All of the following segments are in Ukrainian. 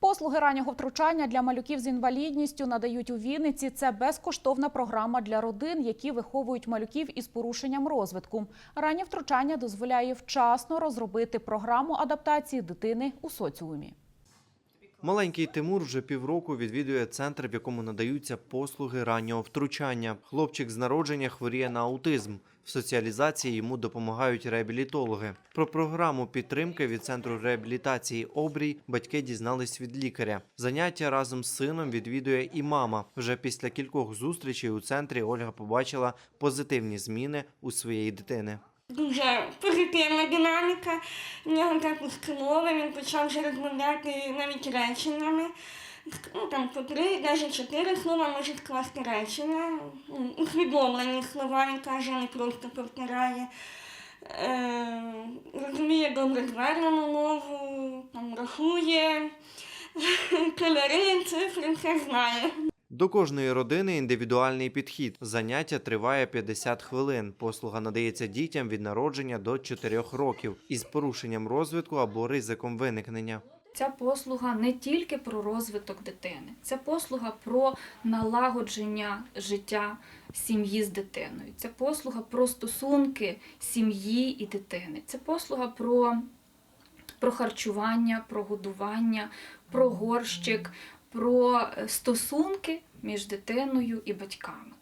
Послуги раннього втручання для малюків з інвалідністю надають у Вінниці. Це безкоштовна програма для родин, які виховують малюків із порушенням розвитку. Раннє втручання дозволяє вчасно розробити програму адаптації дитини у соціумі. Маленький Тимур вже півроку відвідує центр, в якому надаються послуги раннього втручання. Хлопчик з народження хворіє на аутизм. Соціалізації йому допомагають реабілітологи. Про програму підтримки від центру реабілітації Обрій батьки дізнались від лікаря. Заняття разом з сином відвідує і мама. Вже після кількох зустрічей у центрі Ольга побачила позитивні зміни у своєї дитини. Дуже позитивна динаміка. В нього також кльове, він почав вже розмовляти навіть реченнями. Ну, там по три, навіть чотири слова може скласти речення. Ну, Усвідомлені слова, він каже, не просто повторяє. Е, розуміє добре звернену мову, там рахує, кольори, цифри, все знає. До кожної родини індивідуальний підхід. Заняття триває 50 хвилин. Послуга надається дітям від народження до 4 років із порушенням розвитку або ризиком виникнення. Ця послуга не тільки про розвиток дитини, це послуга про налагодження життя сім'ї з дитиною. Це послуга про стосунки сім'ї і дитини. Це послуга про, про харчування, про годування, про горщик, про е, стосунки між дитиною і батьками.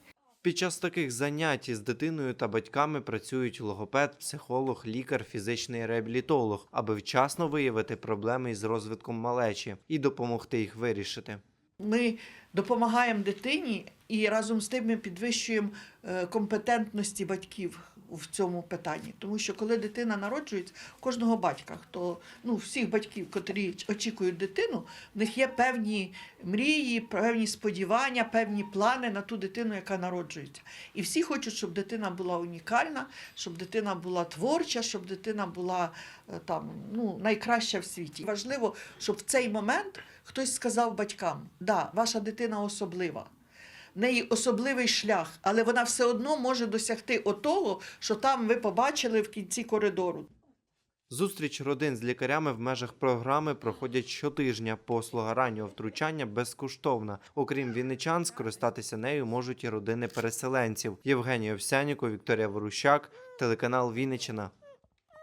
Під час таких занять із дитиною та батьками працюють логопед, психолог, лікар, фізичний реабілітолог, аби вчасно виявити проблеми із розвитком малечі і допомогти їх вирішити. Ми допомагаємо дитині і разом з тим ми підвищуємо е, компетентності батьків в цьому питанні. Тому що коли дитина народжується, кожного батька, хто ну всіх батьків, котрі очікують дитину, в них є певні мрії, певні сподівання, певні плани на ту дитину, яка народжується. І всі хочуть, щоб дитина була унікальна, щоб дитина була творча, щоб дитина була е, там ну найкраща в світі. Важливо, щоб в цей момент хтось сказав батькам: да, ваша дитина особлива. Неї особливий шлях, але вона все одно може досягти отого, що там ви побачили в кінці коридору. Зустріч родин з лікарями в межах програми проходять щотижня. Послуга раннього втручання безкоштовна. Окрім вінничан, скористатися нею можуть і родини переселенців. Євгеній Овсяніко, Вікторія Ворущак, телеканал Вінниччина.